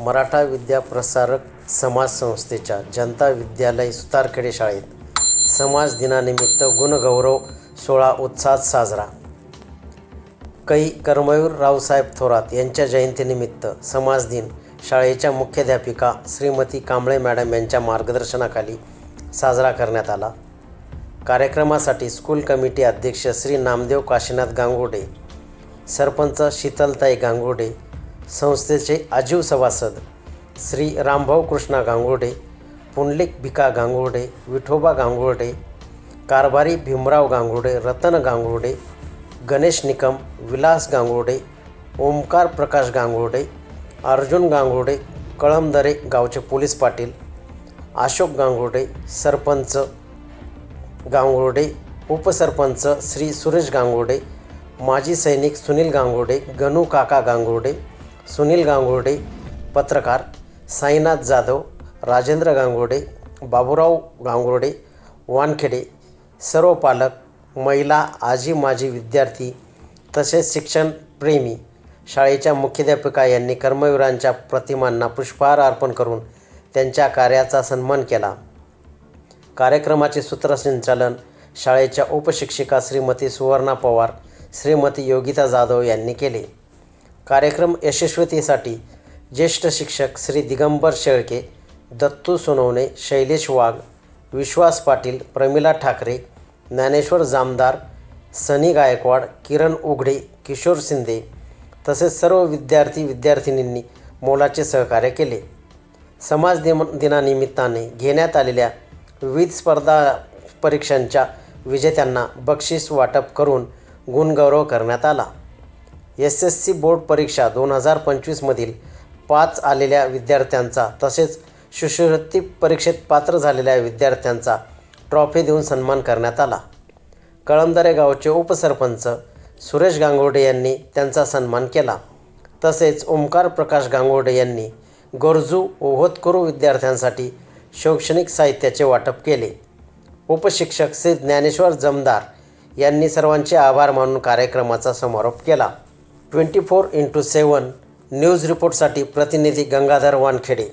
मराठा विद्याप्रसारक समाज संस्थेच्या जनता विद्यालय सुतारखेडे शाळेत समाज दिनानिमित्त गुणगौरव सोहळा उत्साहात साजरा. कै कर्मवीर रावसाहेब थोरात यांच्या जयंतीनिमित्त समाज दिन शाळेच्या मुख्याध्यापिका श्रीमती कांबळे मॅडम यांच्या मार्गदर्शनाखाली साजरा करण्यात आला. कार्यक्रमासाठी स्कूल कमिटी अध्यक्ष श्री नामदेव काशीनाथ गांगोडे सरपंच शीतलताई गांगोडे संस्थेचे आजीव सभासद श्री रामभाऊ कृष्णा गांगुर्डे पुंडलिक भिका गांगुर्डे विठोबा गांगुर्डे कारभारी भीमराव गांगुर्डे रतन गांगुर्डे गणेश निकम विलास गांगुर्डे ओमकार प्रकाश गांगुर्डे अर्जुन गांगुर्डे कळमदरे गावचे पोलीस पाटील अशोक गांगुर्डे सरपंच गांगुर्डे उपसरपंच श्री सुरेश गांगुर्डे माजी सैनिक सुनील गांगुर्डे गणू काका गांगुर्डे सुनील गांगुर्डे पत्रकार साईनाथ जाधव राजेंद्र गांगुर्डे बाबूराव गांगुर्डे वानखेडे सर्व पालक महिला आजी माजी विद्यार्थी तसेच शिक्षणप्रेमी शाळेच्या मुख्याध्यापिका यांनी कर्मवीरांच्या प्रतिमांना पुष्पहार अर्पण करून त्यांच्या कार्याचा सन्मान केला. कार्यक्रमाचे सूत्रसंचालन शाळेच्या उपशिक्षिका श्रीमती सुवर्णा पवार श्रीमती योगिता जाधव यांनी केले. कार्यक्रम यशस्वीतेसाठी ज्येष्ठ शिक्षक श्री दिगंबर शेळके दत्तू सोनवणे शैलेश वाघ विश्वास पाटील प्रमिला ठाकरे ज्ञानेश्वर जामदार सनी गायकवाड किरण उघडे किशोर शिंदे तसेच सर्व विद्यार्थी विद्यार्थिनींनी मोलाचे सहकार्य केले. समाज दिन दिनानिमित्ताने घेण्यात आलेल्या विविध स्पर्धा परीक्षांच्या विजेत्यांना बक्षीस वाटप करून गुणगौरव करण्यात आला. एस एस सी बोर्ड परीक्षा दोन हजार पंचवीसमधील पाच आलेल्या विद्यार्थ्यांचा तसेच शिष्यवृत्ती परीक्षेत पात्र झालेल्या विद्यार्थ्यांचा ट्रॉफी देऊन सन्मान करण्यात आला. कळंदरे गावचे उपसरपंच सुरेश गांगोडे यांनी त्यांचा सन्मान केला. तसेच ओंकार प्रकाश गांगोडे यांनी गरजू ओहोतकरू विद्यार्थ्यांसाठी शैक्षणिक साहित्याचे वाटप केले. उपशिक्षक श्री ज्ञानेश्वर जमदार यांनी सर्वांचे आभार मानून कार्यक्रमाचा समारोप केला. Twenty four into seven news रिपोर्टसाठी प्रतिनिधी गंगाधर वानखेडे.